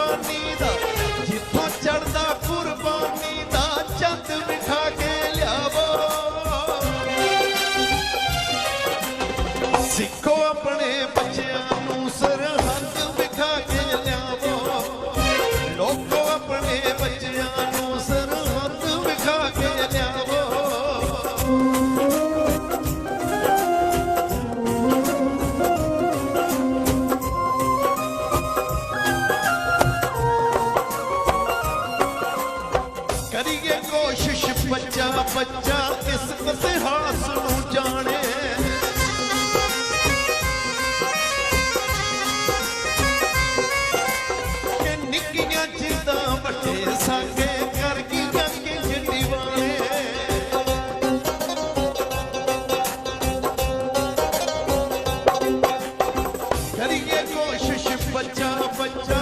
ਕੁਰਬਾਨੀ ਦਾ ਜਿੱਥੋਂ ਚੜਦਾ ਕੁਰਬਾਨੀ ਦਾ ਚੰਦ ਵਿਖਾ ਕੇ ਲਿਆਵੋ। ਸਿੱਖੋ ਆਪਣੇ ਕਰੀਏ ਕੋਸ਼ਿਸ਼ ਬੱਚਾ ਬੱਚਾ ਕਿਸੇ ਇਤਿਹਾਸ ਨੂੰ ਜਾਣੇ। ਕਿ ਨਿੱਕੀਆਂ ਕਰੀਏ ਕੋਸ਼ਿਸ਼ ਬੱਚਾ ਬੱਚਾ